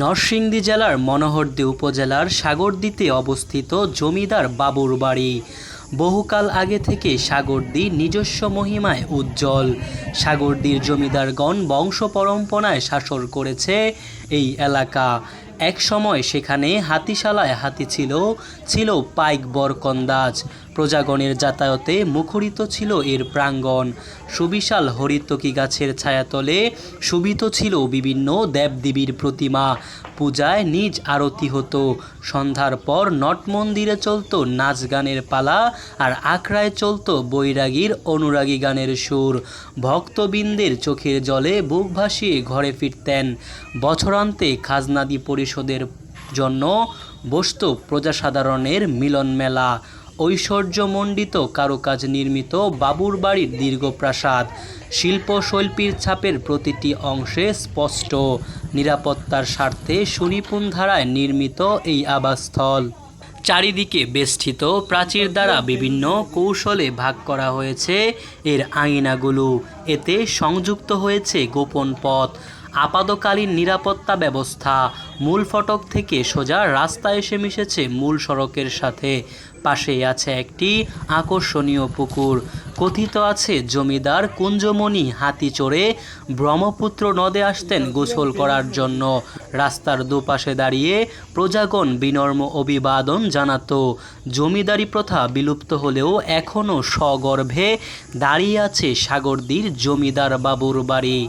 নরসিংদী জেলার মনোহরদী উপজেলার সাগরদীতে অবস্থিত জমিদার বাবুর বাড়ি। বহুকাল আগে থেকে সাগরদী নিজস্ব মহিমায় উজ্জ্বল। সাগরদীর জমিদারগণ বংশ পরম্পরায় শাসন করেছে এই এলাকা। এক সময় সেখানে হাতিশালায় হাতি ছিল ছিল পাইক বরকন্দাজ। প্রজাগণের যাতায়াতে মুখরিত ছিল এর প্রাঙ্গণ। সুবিশাল হরিতকি গাছের ছায়াতলে শোভিত ছিল বিভিন্ন দেবদেবীর প্রতিমা। পূজায় নিজ আরতি হতো। সন্ধ্যার পর নট মন্দিরে চলতো নাচ গানের পালা আর আখড়ায় চলত বৈরাগীর অনুরাগী গানের সুর। ভক্তবৃন্দের চোখের জলে বুক ভাসিয়ে ঘরে ফিরতেন। বছরান্তে খাজনাদি পরিশোধের জন্য বসত প্রজাসাধারণের মিলন মেলা ঐশ্বর্যমণ্ডিত কারুকাজ নির্মিত বাবুর বাড়ির দীর্ঘ প্রাসাদ শিল্পশৈল্পীর ছাপের প্রতিটি অংশে স্পষ্ট। নিরাপত্তার স্বার্থে সুনিপুণ ধারায় নির্মিত এই আবাসস্থল। চারিদিকে বেষ্টিত, প্রাচীর দ্বারা বিভিন্ন কৌশলে ভাগ করা হয়েছে এর আঙিনাগুলো। এতে সংযুক্ত হয়েছে গোপন পথ আপাতকালীন নিরাপত্তা ব্যবস্থা। মূল ফটক থেকে সোজা রাস্তা এসে মিশেছে মূল সড়কের সাথে। পাশেই আছে একটি আকর্ষণীয় পুকুর। কথিত আছে, জমিদার কুঞ্জমণি হাতি চড়ে ব্রহ্মপুত্র নদে আসতেন গোসল করার জন্য। রাস্তার দুপাশে দাঁড়িয়ে প্রজাগণ বিনর্ম অভিবাদন জানাতো। জমিদারি প্রথা বিলুপ্ত হলেও এখনও সগর্ভে দাঁড়িয়ে আছে সাগরদীর জমিদার বাবুর বাড়ি।